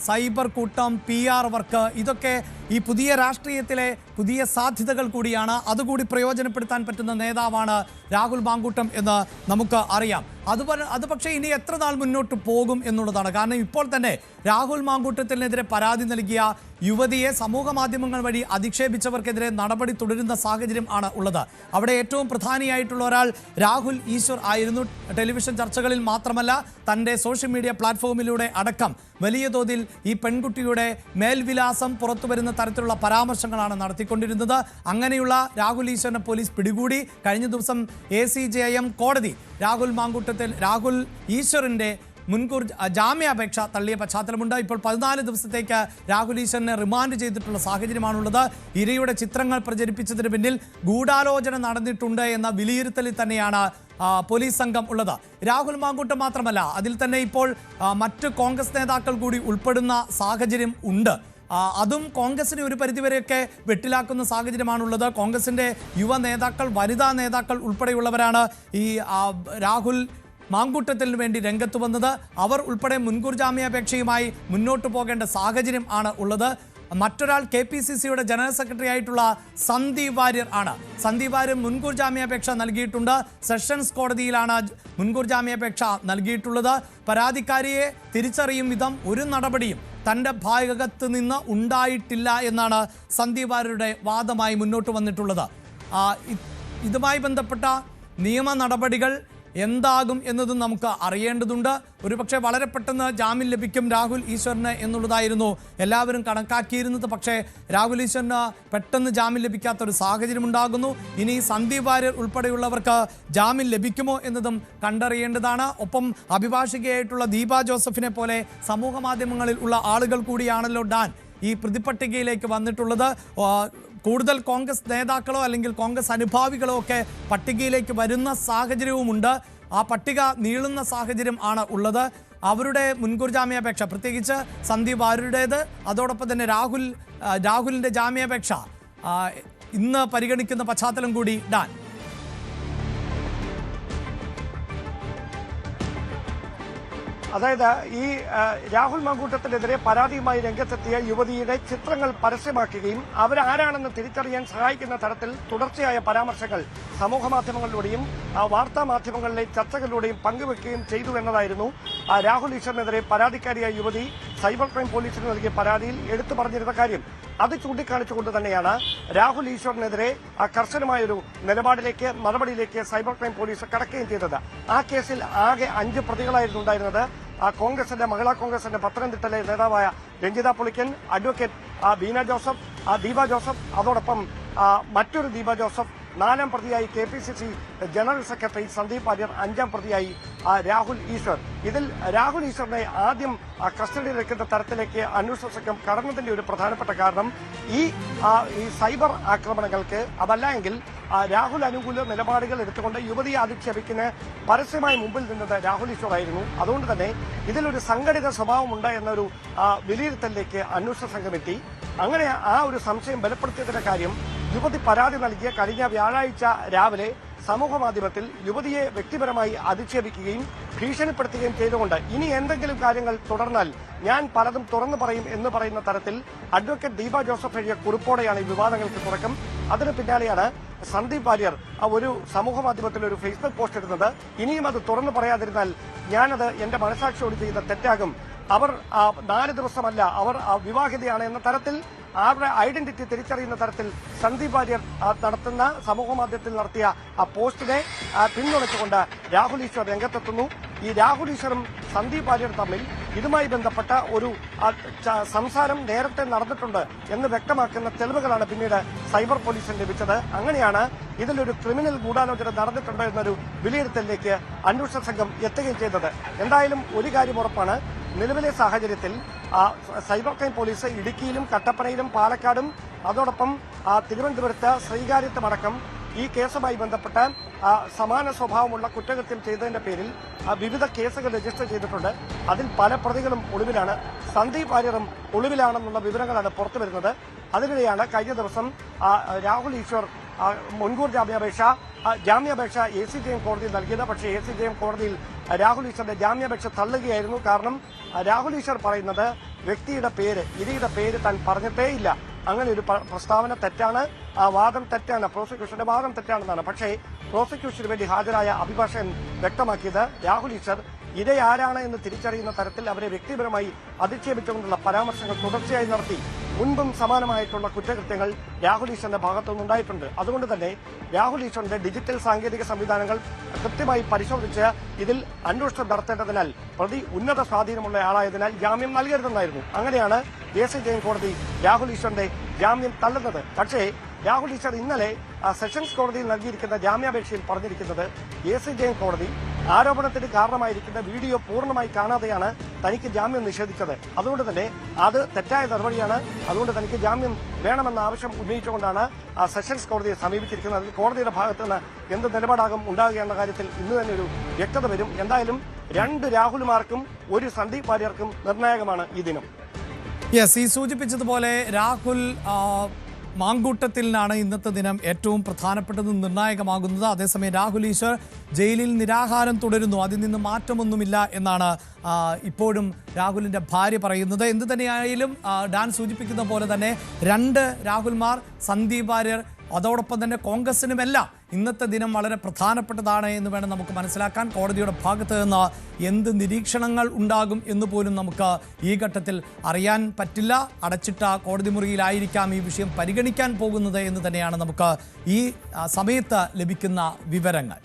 Cyber കൂട്ടം P R work ഇതൊക്കെ ഈ പുതിയ രാഷ്ട്രീയത്തിലെ പുതിയ സാധ്യതകൾ കൂടിയാണ് അതുകൂടി പ്രയോജനപ്പെടുത്താൻ പറ്റുന്ന നേതാവാണ് രാഹുൽ മാങ്കൂട്ടം എന്ന് നമുക്ക് അറിയാം. അത് അത് പക്ഷേ ഇനി എത്ര നാൾ മുന്നോട്ട് പോകും എന്നുള്ളതാണ്. കാരണം ഇപ്പോൾ തന്നെ രാഹുൽ മാങ്കൂട്ടത്തിനെതിരെ പരാതി നൽകിയ യുവതിയെ സമൂഹ മാധ്യമങ്ങൾ വഴി അധിക്ഷേപിച്ചവർക്കെതിരെ നടപടി തുടരുന്ന സാഹചര്യം ആണ് ഉള്ളത്. അവിടെ ഏറ്റവും പ്രധാനിയായിട്ടുള്ള ഒരാൾ രാഹുൽ ഈശ്വർ ആയിരുന്നു. ടെലിവിഷൻ ചർച്ചകളിൽ മാത്രമല്ല തന്റെ സോഷ്യൽ മീഡിയ പ്ലാറ്റ്ഫോമിലൂടെ അടക്കം വലിയ തോതിൽ ഈ പെൺകുട്ടിയുടെ മേൽവിലാസം പുറത്തു വരുന്ന തരത്തിലുള്ള പരാമർശങ്ങളാണ് നടത്തിക്കൊണ്ടിരുന്നത്. അങ്ങനെയുള്ള രാഹുൽ ഈശ്വരനെ പോലീസ് പിടികൂടി. കഴിഞ്ഞ ദിവസം എ സി ജെ എം കോടതി രാഹുൽ മാങ്കൂട്ടത്തിൽ രാഹുൽ ഈശ്വറിന്റെ മുൻകൂർ ജാമ്യാപേക്ഷ തള്ളിയ പശ്ചാത്തലമുണ്ട്. ഇപ്പോൾ പതിനാല് ദിവസത്തേക്ക് രാഹുൽ ഈശ്വരനെ റിമാൻഡ് ചെയ്തിട്ടുള്ള സാഹചര്യമാണുള്ളത്. ഇരയുടെ ചിത്രങ്ങൾ പ്രചരിപ്പിച്ചതിന് പിന്നിൽ ഗൂഢാലോചന നടന്നിട്ടുണ്ട് എന്ന വിലയിരുത്തലിൽ തന്നെയാണ് പോലീസ് സംഘം ഉള്ളത്. രാഹുൽ മാങ്കൂട്ടം മാത്രമല്ല അതിൽ തന്നെ ഇപ്പോൾ മറ്റ് കോൺഗ്രസ് നേതാക്കൾ കൂടി ഉൾപ്പെടുന്ന സാഹചര്യം ഉണ്ട്. അതും കോൺഗ്രസിനെ ഒരു പരിധിവരെയൊക്കെ വെട്ടിലാക്കുന്ന സാഹചര്യമാണുള്ളത്. കോൺഗ്രസിന്റെ യുവ നേതാക്കൾ വനിതാ നേതാക്കൾ ഉൾപ്പെടെയുള്ളവരാണ് ഈ രാഹുൽ മാങ്കൂട്ടത്തിന് വേണ്ടി രംഗത്ത് വന്നത്. അവർ ഉൾപ്പെടെ മുൻകൂർ ജാമ്യാപേക്ഷയുമായി മുന്നോട്ട് പോകേണ്ട സാഹചര്യം ആണ് ഉള്ളത്. മറ്റൊരാൾ കെ പി സി സിയുടെ ജനറൽ സെക്രട്ടറി ആയിട്ടുള്ള സന്ദീപ് വാര്യർ ആണ്. സന്ദീപ് വാര്യർ മുൻകൂർ ജാമ്യാപേക്ഷ നൽകിയിട്ടുണ്ട്. സെഷൻസ് കോടതിയിലാണ് മുൻകൂർ ജാമ്യാപേക്ഷ നൽകിയിട്ടുള്ളത്. പരാതിക്കാരിയെ തിരിച്ചറിയും വിധം ഒരു നടപടിയും തന്റെ ഭാഗത്ത് നിന്ന് ഉണ്ടായിട്ടില്ല എന്നാണ് സന്ദീപ് വാര്യരുടെ വാദമായി മുന്നോട്ട് വന്നിട്ടുള്ളത്. ഇതുമായി ബന്ധപ്പെട്ട നിയമ നടപടികൾ എന്താകും എന്നതും നമുക്ക് അറിയേണ്ടതുണ്ട്. ഒരുപക്ഷെ വളരെ പെട്ടെന്ന് ജാമ്യം ലഭിക്കും രാഹുൽ ഈശ്വറിന് എന്നുള്ളതായിരുന്നു. എല്ലാവരും കണക്കാക്കിയിരുന്നത്. പക്ഷേ രാഹുൽ ഈശ്വറിന് പെട്ടെന്ന് ജാമ്യം ലഭിക്കാത്ത ഒരു സാഹചര്യം ഉണ്ടാകുന്നു ഇനി സന്ദീപ് വാര്യർ ഉൾപ്പെടെയുള്ളവർക്ക് ജാമ്യം ലഭിക്കുമോ എന്നതും കണ്ടറിയേണ്ടതാണ്. ഒപ്പം അഭിഭാഷികയായിട്ടുള്ള ദീപ ജോസഫിനെ പോലെ സമൂഹ മാധ്യമങ്ങളിൽ ഉള്ള ആളുകൾ കൂടിയാണല്ലോ ഡാൻ ഈ പ്രതിപട്ടികയിലേക്ക് വന്നിട്ടുള്ളത്. കൂടുതൽ കോൺഗ്രസ് നേതാക്കളോ അല്ലെങ്കിൽ കോൺഗ്രസ് അനുഭാവികളോ ഒക്കെ പട്ടികയിലേക്ക് വരുന്ന സാഹചര്യവുമുണ്ട്. ആ പട്ടിക നീളുന്ന സാഹചര്യം ആണ് ഉള്ളത്. അവരുടെ മുൻകൂർ ജാമ്യാപേക്ഷ പ്രത്യേകിച്ച് സന്ദീപ് ആരുടേത് അതോടൊപ്പം തന്നെ രാഹുൽ രാഹുലിന്റെ ജാമ്യാപേക്ഷ ഇന്ന് പരിഗണിക്കുന്ന പശ്ചാത്തലം കൂടി ഡാൻ. അതായത് ഈ രാഹുൽ മങ്കൂട്ടത്തിനെതിരെ പരാതിയുമായി രംഗത്തെത്തിയ യുവതിയുടെ ചിത്രങ്ങൾ പരസ്യമാക്കുകയും അവരാരാണെന്ന് തിരിച്ചറിയാൻ സഹായിക്കുന്ന തരത്തിൽ തുടർച്ചയായ പരാമർശങ്ങൾ സമൂഹ മാധ്യമങ്ങളിലൂടെയും വാർത്താ മാധ്യമങ്ങളിലെ ചർച്ചകളിലൂടെയും പങ്കുവെക്കുകയും ചെയ്തു എന്നതായിരുന്നു രാഹുൽ ഈശ്വറിനെതിരെ പരാതിക്കാരിയായ യുവതി സൈബർ ക്രൈം പോലീസിന് നൽകിയ പരാതിയിൽ എടുത്തു പറഞ്ഞിരുന്ന കാര്യം. അത് ചൂണ്ടിക്കാണിച്ചുകൊണ്ട് തന്നെയാണ് രാഹുൽ ഈശ്വറിനെതിരെ കർശനമായൊരു നിലപാടിലേക്ക് നടപടിയിലേക്ക് സൈബർ ക്രൈം പോലീസ് കടക്കുകയും ചെയ്തത്. ആ കേസിൽ ആകെ അഞ്ച് പ്രതികളായിരുന്നു ഉണ്ടായിരുന്നത്. കോൺഗ്രസിന്റെ മഹിളാ കോൺഗ്രസിന്റെ പത്തനംതിട്ടയിലെ നേതാവായ രഞ്ജിത പുളിക്കൻ അഡ്വക്കേറ്റ് ആ ബീന ജോസഫ് ആ ദീപ ജോസഫ് അതോടൊപ്പം മറ്റൊരു ദീപ ജോസഫ് നാലാം പ്രതിയായി K P C C general secretary Sandeep Varier അഞ്ചാം പ്രതിയായി ആ, രാഹുൽ ഈശ്വർ. ഇതിൽ രാഹുൽ ഈശ്വറിനെ ആദ്യം കസ്റ്റഡിയിലെടുക്കുന്ന തരത്തിലേക്ക് അന്വേഷണ സംഘം കടന്നതിന്റെ ഒരു പ്രധാനപ്പെട്ട കാരണം ഈ ആ, സൈബർ ആക്രമണങ്ങൾക്ക് അതല്ല എങ്കിൽ ആ, രാഹുൽ അനുകൂല നിലപാടുകൾ എടുത്തുകൊണ്ട് യുവതിയെ അധിക്ഷേപിക്കുന്ന പരസ്യമായി മുമ്പിൽ നിന്നത് രാഹുൽ ഈശ്വർ ആയിരുന്നു. അതുകൊണ്ട് തന്നെ ഇതിലൊരു സംഘടിത സ്വഭാവമുണ്ട് എന്നൊരു വിലയിരുത്തലിലേക്ക് അന്വേഷണ സംഘം എത്തി. അങ്ങനെ ആ ഒരു സംശയം ബലപ്പെടുത്തിയതിന്റെ കാര്യം യുവതി പരാതി നൽകിയ കഴിഞ്ഞ വ്യാഴാഴ്ച രാവിലെ സമൂഹ മാധ്യമത്തിൽ യുവതിയെ വ്യക്തിപരമായി അധിക്ഷേപിക്കുകയും ഭീഷണിപ്പെടുത്തുകയും ചെയ്തുകൊണ്ട് ഇനി എന്തെങ്കിലും കാര്യങ്ങൾ തുടർന്നാൽ ഞാൻ പലതും തുറന്നു പറയും എന്ന് പറയുന്ന തരത്തിൽ അഡ്വക്കേറ്റ് ദീപ ജോസഫ് എഴുതിയ കുറിപ്പോടെയാണ് ഈ വിവാദങ്ങൾക്ക് തുടക്കം. അതിന് പിന്നാലെയാണ് സന്ദീപ് വാര്യർ ഒരു സമൂഹ മാധ്യമത്തിൽ ഒരു ഫേസ്ബുക്ക് പോസ്റ്റ് ഇടുന്നത്. ഇനിയും അത് തുറന്നു പറയാതിരുന്നാൽ ഞാനത് എന്റെ മനസാക്ഷിയോട് ചെയ്ത തെറ്റാകും. അവർ നാല് ദിവസമല്ല അവർ വിവാഹിതയാണ് എന്ന തരത്തിൽ അവരുടെ ഐഡന്റിറ്റി തിരിച്ചറിയുന്ന തരത്തിൽ സന്ദീപ് വാര്യർ ആ, നടത്തുന്ന സമൂഹ മാധ്യമത്തിൽ നടത്തിയ ആ പോസ്റ്റിനെ പിന്തുണച്ചുകൊണ്ട് രാഹുൽ ഈശ്വർ രംഗത്തെത്തുന്നു. ഈ രാഹുൽ ഈശ്വറും സന്ദീപ് വാര്യർ തമ്മിൽ ഇതുമായി ബന്ധപ്പെട്ട ഒരു സംസാരം നേരത്തെ നടന്നിട്ടുണ്ട് എന്ന് വ്യക്തമാക്കുന്ന തെളിവുകളാണ് പിന്നീട് സൈബർ പോലീസിന് ലഭിച്ചത്. അങ്ങനെയാണ് ഇതിലൊരു ക്രിമിനൽ ഗൂഢാലോചന നടന്നിട്ടുണ്ട് എന്നൊരു വിലയിരുത്തലിലേക്ക് അന്വേഷണ സംഘം എത്തുകയും ചെയ്തത്. എന്തായാലും ഒരു കാര്യം ഉറപ്പാണ് നിലവിലെ സാഹചര്യത്തിൽ സൈബർ ക്രൈം പോലീസ് ഇടുക്കിയിലും കട്ടപ്പനയിലും പാലക്കാടും അതോടൊപ്പം തിരുവനന്തപുരത്ത് ശ്രീകാര്യത്തുമടക്കം ഈ കേസുമായി ബന്ധപ്പെട്ട് സമാന സ്വഭാവമുള്ള കുറ്റകൃത്യം ചെയ്തതിന്റെ പേരിൽ വിവിധ കേസുകൾ രജിസ്റ്റർ ചെയ്തിട്ടുണ്ട്. അതിൽ പല പ്രതികളും ഒളിവിലാണ്. സന്ദീപ് വാര്യറും ഒളിവിലാണെന്നുള്ള വിവരങ്ങളാണ് പുറത്തുവരുന്നത് അതിനിടെയാണ് കഴിഞ്ഞ ദിവസം രാഹുൽ ഈശ്വർ മുൻകൂർ ജാമ്യാപേക്ഷ ജാമ്യാപേക്ഷ എ സി ജെ എം കോടതിയിൽ നൽകിയത്. പക്ഷേ എ സി ജെ എം കോടതിയിൽ രാഹുൽ ഈശ്വറിന്റെ ജാമ്യാപേക്ഷ തള്ളുകയായിരുന്നു. കാരണം രാഹുൽ ഈശ്വർ പറയുന്നത് വ്യക്തിയുടെ പേര് ഇരയുടെ പേര് താൻ പറഞ്ഞിട്ടേ ഇല്ല. അങ്ങനെ ഒരു പ്രസ്താവന തെറ്റാണ്. ആ വാദം തെറ്റാണ്. പ്രോസിക്യൂഷന്റെ വാദം തെറ്റാണെന്നാണ്. പക്ഷേ പ്രോസിക്യൂഷന് വേണ്ടി ഹാജരായ അഭിഭാഷകൻ വ്യക്തമാക്കിയത് രാഹുൽ ഈശ്വർ ഇരയാരാണ് എന്ന് തിരിച്ചറിയുന്ന തരത്തിൽ അവരെ വ്യക്തിപരമായി അധിക്ഷേപിച്ചുകൊണ്ടുള്ള പരാമർശങ്ങൾ തുടർച്ചയായി നടത്തി. മുൻപും സമാനമായിട്ടുള്ള കുറ്റകൃത്യങ്ങൾ രാഹുൽ ഈശ്വറിന്റെ ഭാഗത്തുനിന്നുണ്ടായിട്ടുണ്ട് അതുകൊണ്ട് തന്നെ രാഹുൽ ഈശ്വറിന്റെ ഡിജിറ്റൽ സാങ്കേതിക സംവിധാനങ്ങൾ കൃത്യമായി പരിശോധിച്ച് ഇതിൽ അന്വേഷണം നടത്തേണ്ടതിനാൽ പ്രതി ഉന്നത സ്വാധീനമുള്ള ആളായതിനാൽ ജാമ്യം നൽകരുതെന്നായിരുന്നു. അങ്ങനെയാണ് ദേശീയ ജയിൽ കോടതി രാഹുൽ ഈശ്വറിന്റെ ജാമ്യം തള്ളുന്നത്. പക്ഷേ രാഹുൽ ഈശ്വർ ഇന്നലെ സെഷൻസ് കോടതിയിൽ നൽകിയിരിക്കുന്ന ജാമ്യാപേക്ഷയിൽ പറഞ്ഞിരിക്കുന്നത് എ സി ജെയിൻ കോടതി ആരോപണത്തിന് കാരണമായിരിക്കുന്ന വീഡിയോ പൂർണമായി കാണാതെയാണ് തനിക്ക് ജാമ്യം നിഷേധിച്ചത്. അതുകൊണ്ട് തന്നെ അത് തെറ്റായ നടപടിയാണ്. അതുകൊണ്ട് തനിക്ക് ജാമ്യം വേണമെന്ന ആവശ്യം ഉന്നയിച്ചുകൊണ്ടാണ് ആ സെഷൻസ് കോടതിയെ സമീപിച്ചിരിക്കുന്നത്. അതിൽ കോടതിയുടെ ഭാഗത്ത് നിന്ന് എന്ത് നിലപാടാകും ഉണ്ടാകുക എന്ന കാര്യത്തിൽ ഇന്ന് തന്നെ ഒരു വ്യക്തത വരും. എന്തായാലും രണ്ട് രാഹുൽമാർക്കും ഒരു സന്ദീപ് വാര്യർക്കും നിർണായകമാണ് ഈ ദിനം. യെസ് ഈ സൂചിപ്പിച്ചതുപോലെ രാഹുൽ മാങ്കൂട്ടത്തിലാണ് ഇന്നത്തെ ദിനം ഏറ്റവും പ്രധാനപ്പെട്ടതും നിർണായകമാകുന്നത്. അതേസമയം രാഹുൽ ഈശ്വർ ജയിലിൽ നിരാഹാരം തുടരുന്നു. അതിൽ നിന്ന് മാറ്റമൊന്നുമില്ല എന്നാണ് ഇപ്പോഴും രാഹുലിന്റെ ഭാര്യ പറയുന്നത്. എന്ത് തന്നെയായാലും ഡാൻ സൂചിപ്പിക്കുന്ന പോലെ തന്നെ രണ്ട് രാഹുൽമാർ സന്ദീപ് വാര്യർ അതോടൊപ്പം തന്നെ കോൺഗ്രസിനുമെല്ലാം ഇന്നത്തെ ദിനം വളരെ പ്രധാനപ്പെട്ടതാണ് എന്ന് വേണം നമുക്ക് മനസ്സിലാക്കാൻ കോടതിയുടെ ഭാഗത്ത് നിന്ന് എന്ത് നിരീക്ഷണങ്ങൾ ഉണ്ടാകും എന്ന് പോലും നമുക്ക് ഈ ഘട്ടത്തിൽ അറിയാൻ പറ്റില്ല. അടച്ചിട്ട കോടതി മുറിയിലായിരിക്കാം ഈ വിഷയം പരിഗണിക്കാൻ പോകുന്നത് എന്ന് തന്നെയാണ് നമുക്ക് ഈ സമയത്ത് ലഭിക്കുന്ന വിവരങ്ങൾ.